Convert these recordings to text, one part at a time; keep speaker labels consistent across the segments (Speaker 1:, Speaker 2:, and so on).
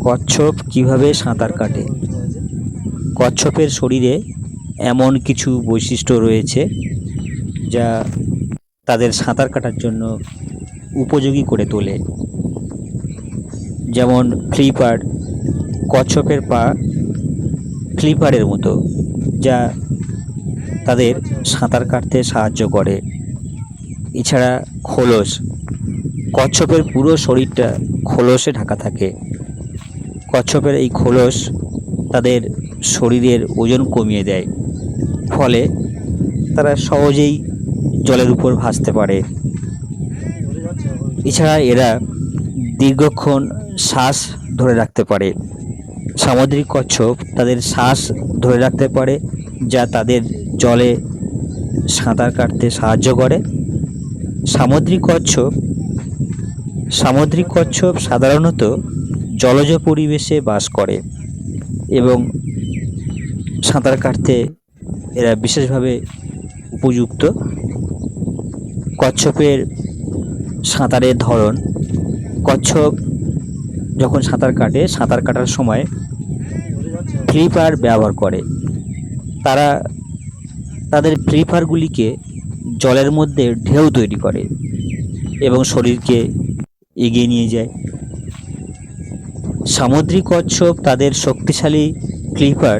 Speaker 1: কচ্ছপ কীভাবে সাঁতার কাটে? কচ্ছপের শরীরে এমন কিছু বৈশিষ্ট্য রয়েছে যা তাদের সাঁতার কাটার জন্য উপযোগী করে তোলে। যেমন ফ্লিপার, কচ্ছপের পা ফ্লিপারের মতো, যা তাদের সাঁতার কাটতে সাহায্য করে। এছাড়া খোলস কচ্ছপের পুরো শরীরটা খোলসে ঢাকা থাকে। কচ্ছপের এই খোলস তাদের শরীরের ওজন কমিয়ে দেয়। ফলে তারা সহজেই জলের উপর ভাসতে পারে। এছাড়া এরা দীর্ঘক্ষণ শ্বাস ধরে রাখতে পারে। সামুদ্রিক কচ্ছপ তাদের শ্বাস ধরে রাখতে পারে, যা তাদের জলে সাঁতার কাটতে সাহায্য করে। সামুদ্রিক কচ্ছপ সামুদ্রিক কচ্ছপ সাধারণত জলজ পরিবেশে বাস করে এবং সাঁতার কাটতে এরা বিশেষভাবে উপযুক্ত। কচ্ছপের সাঁতারের ধরন, কচ্ছপ যখন সাঁতার কাটে, সাঁতার কাটার সময় ফ্লিপার ব্যবহার করে। তারা তাদের ফ্লিপারগুলিকে জলের মধ্যে ঢেউ তৈরি করে এবং শরীরকে এগিয়ে নিয়ে যায়। সামুদ্রিক কচ্ছপ তাদের শক্তিশালী ক্লিপার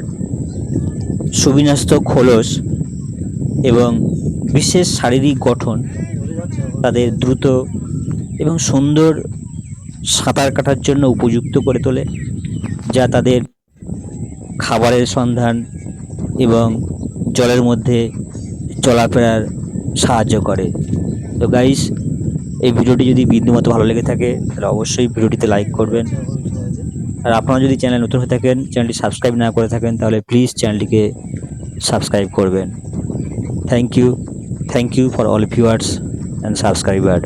Speaker 1: সুবিন্যস্ত খোলস এবং বিশেষ শারীরিক গঠন তাদের দ্রুত এবং সুন্দর সাঁতার কাটার জন্য উপযুক্ত করে তোলে, যা তাদের খাবারের সন্ধান এবং জলের মধ্যে চলাফেরার সাহায্য করে। তো গাইস এই ভিডিওটি যদি বিন্দুমতো ভালো লেগে থাকে, তাহলে অবশ্যই ভিডিওটিতে লাইক করবেন। আর আপনারা যদি চ্যানেল নতুন হয়ে থাকেন, চ্যানেলটি সাবস্ক্রাইব না করে থাকেন, তাহলে প্লিজ চ্যানেলটিকে সাবস্ক্রাইব করবেন। Thank you thank you for all viewers and subscriber